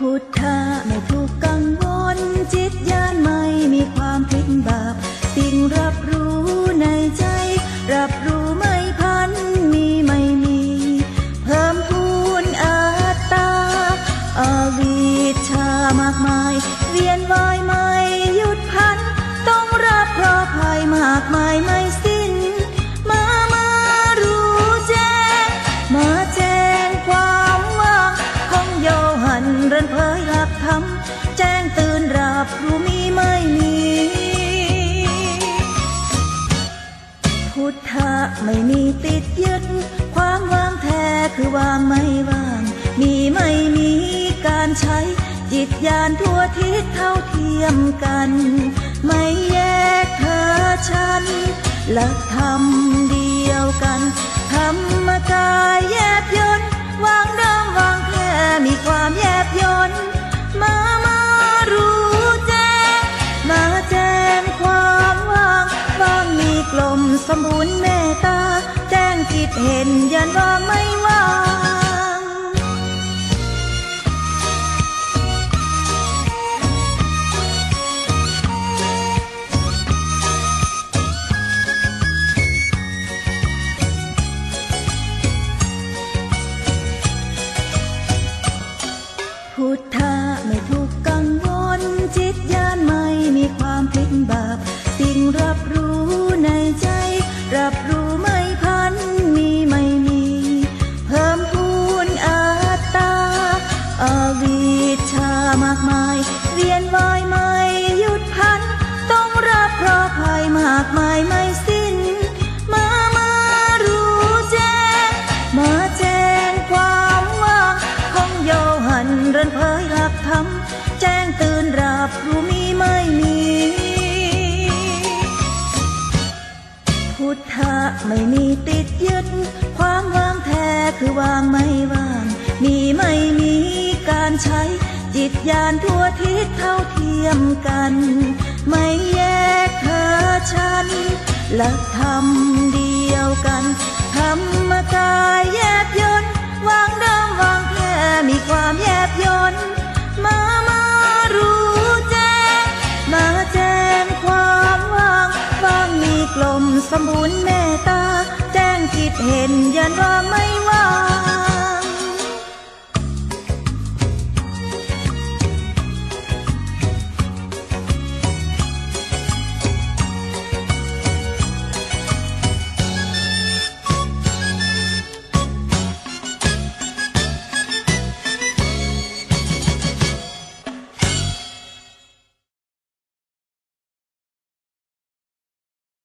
พุทธะไม่ถูกกังวลจิตญาณไม่มีความผิดบาปสิ่งรับรู้ในใจ แจ้งตื่นรับรู้มีไม่มี พุทธะไม่มีติดยึด ความว่างแท้คือว่าไม่ว่าง มีไม่มีการใช้ จิตญาณทั่วทิศเท่าเทียมกัน ไม่แยกเธอฉันหลักธรรม เห็นยันว่าไม่ว่างพุทธะไม่ถูกกังวล จิตญาณไม่มีความพลิกบาปสิ่งรับรู้ในใจรับ มาย เวียนวายไม่หยุดพัน ต้องรับเพราะภัยมากมายไม่สิ้น มามารู้แจ้ง มาแจ้งความว่างของโยหันเรินเผยหลักธรรมแจ้งตื่นรับรู้มีไม่มี พุทธะไม่มีติดยึด ความว่างแท้คือว่างไม่ จิตญาณทั่วทิศเท่าเทียมกัน ไม่แยกเธอฉันหลักธรรมเดียวกันธรรมกายแยบยนต์วางเดิมวางแค่มีความแยบยนต์มามารู้แจ้งมาแจ้งความว่างว่างมีกลมสมบูรณ์เมตตา แจ้งจิตเห็นยันว่าไม่ว่าง